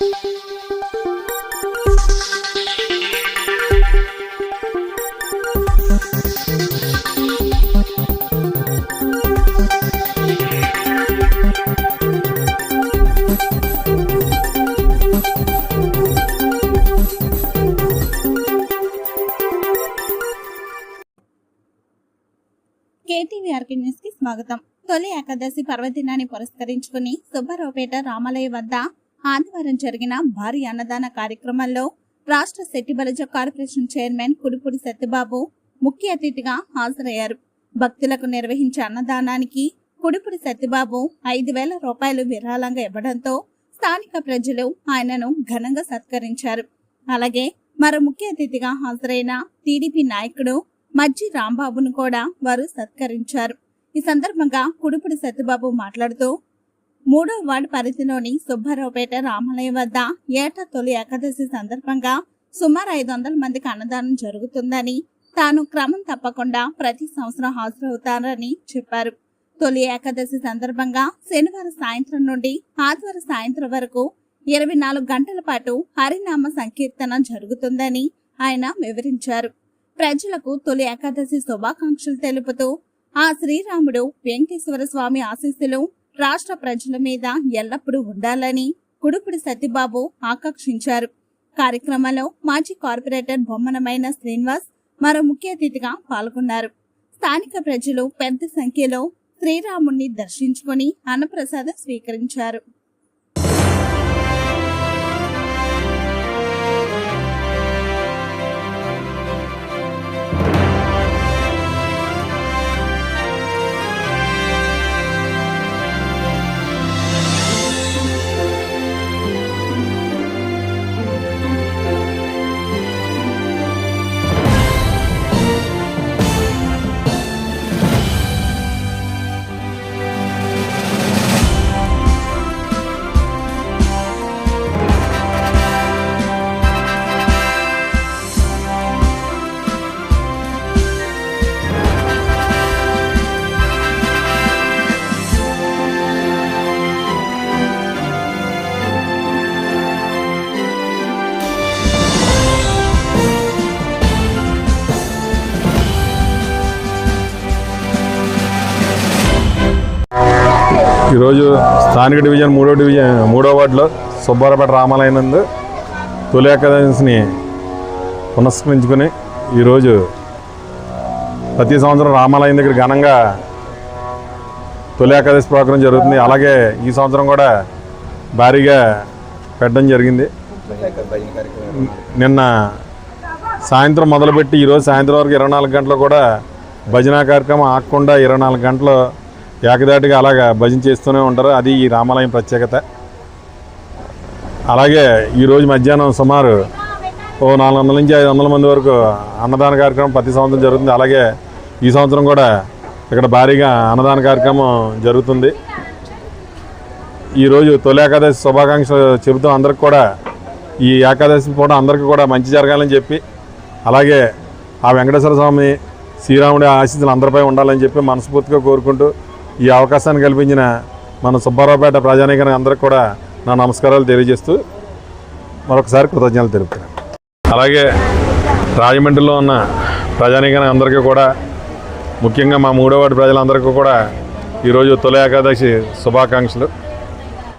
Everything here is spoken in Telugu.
కేటీవీఆర్కి న్యూస్కి స్వాగతం. తొలి ఏకాదశి పర్వదినాన్ని పురస్కరించుకుని సుబ్బారావుపేట రామాలయ వద్ద ఆదివారం జరిగిన భారీ అన్నదాన కార్యక్రమంలో రాష్ట్ర శెట్టి బలజ కార్పొరేషన్ చైర్మన్ కుడిపూడి సత్యబాబు ముఖ్య అతిథిగా హాజరయ్యారు. భక్తులకు నిర్వహించే అన్నదానానికి కుడిపూడి సత్యబాబు ఐదు వేల రూపాయలు విరాళంగా ఇవ్వడంతో స్థానిక ప్రజలు ఆయనను ఘనంగా సత్కరించారు. అలాగే మరో ముఖ్య అతిథిగా హాజరైన టీడీపీ నాయకుడు మజ్జి రాంబాబును కూడా వారు సత్కరించారు. ఈ సందర్భంగా కుడుపుడి సత్యబాబు మాట్లాడుతూ మూడో వార్డు పరిధిలోని సుబ్బారావుపేట రామాలయం వద్ద ఏటా తొలి ఏకాదశి సందర్భంగా సుమారు ఐదు వందల మందికి అన్నదానం జరుగుతుందని తాను క్రమం తప్పకుండా ప్రతి సంవత్సరం హాజరవుతారని చెప్పారు. తొలి ఏకాదశి సందర్భంగా శనివారం సాయంత్రం నుండి ఆదివారం సాయంత్రం వరకు ఇరవై నాలుగు గంటల పాటు హరినామ సంకీర్తన జరుగుతుందని ఆయన వివరించారు. ప్రజలకు తొలి ఏకాదశి శుభాకాంక్షలు తెలుపుతూ ఆ శ్రీరాముడు వెంకటేశ్వర స్వామి ఆశీస్సులు రాష్ట్ర ప్రజల మీద ఎల్లప్పుడూ ఉండాలని కుడుపుడి సత్యబాబు ఆకాంక్షించారు. కార్యక్రమంలో మాజీ కార్పొరేటర్ బొమ్మనమైన శ్రీనివాస్ మరో ముఖ్య అతిథిగా పాల్గొన్నారు. స్థానిక ప్రజలు పెద్ద సంఖ్యలో శ్రీరాముణ్ణి దర్శించుకుని అన్నప్రసాదం స్వీకరించారు. ఈరోజు స్థానిక డివిజన్ మూడో డివిజన్ మూడో వార్డులో సుబ్బారపేట రామాలయనందు తొలి ఏకాదశిని పునస్కరించుకొని ఈరోజు ప్రతి సంవత్సరం రామాలయం దగ్గర ఘనంగా తొలి ఏకాదశి ప్రోగ్రాం జరుగుతుంది. అలాగే ఈ సంవత్సరం కూడా భారీగా పెట్టడం జరిగింది. నిన్న సాయంత్రం మొదలుపెట్టి ఈరోజు సాయంత్రం వరకు ఇరవై నాలుగు గంటలు కూడా భజన కార్యక్రమం ఆగకుండా ఇరవై నాలుగు గంటలు ఏకదాటిగా అలాగా భజన చేస్తూనే ఉంటారు. అది ఈ రామాలయం ప్రత్యేకత. అలాగే ఈరోజు మధ్యాహ్నం సుమారు ఓ నాలుగు వందల నుంచి ఐదు వందల మంది వరకు అన్నదాన కార్యక్రమం ప్రతి సంవత్సరం జరుగుతుంది. అలాగే ఈ సంవత్సరం కూడా ఇక్కడ భారీగా అన్నదాన కార్యక్రమం జరుగుతుంది. ఈరోజు తొలి ఏకాదశి శుభాకాంక్షలు చెబుతూ అందరికి కూడా ఈ ఏకాదశి పూట అందరికీ కూడా మంచి జరగాలని చెప్పి అలాగే ఆ వెంకటేశ్వర స్వామి శ్రీరాముడి ఆశీస్సులు అందరిపై ఉండాలని చెప్పి మనస్ఫూర్తిగా కోరుకుంటూ ఈ అవకాశాన్ని కల్పించిన మన సుబ్బారావుపేట ప్రజానీకానికి అందరికి కూడా నా నమస్కారాలు తెలియజేస్తూ మరొకసారి కృతజ్ఞతలు తెలుపుతున్నాను. అలాగే రాజమండ్రిలో ఉన్న ప్రజానీకానికి అందరికీ కూడా ముఖ్యంగా మా మూడో వాటి ప్రజలందరికీ కూడా ఈరోజు తొలి ఏకాదశి శుభాకాంక్షలు.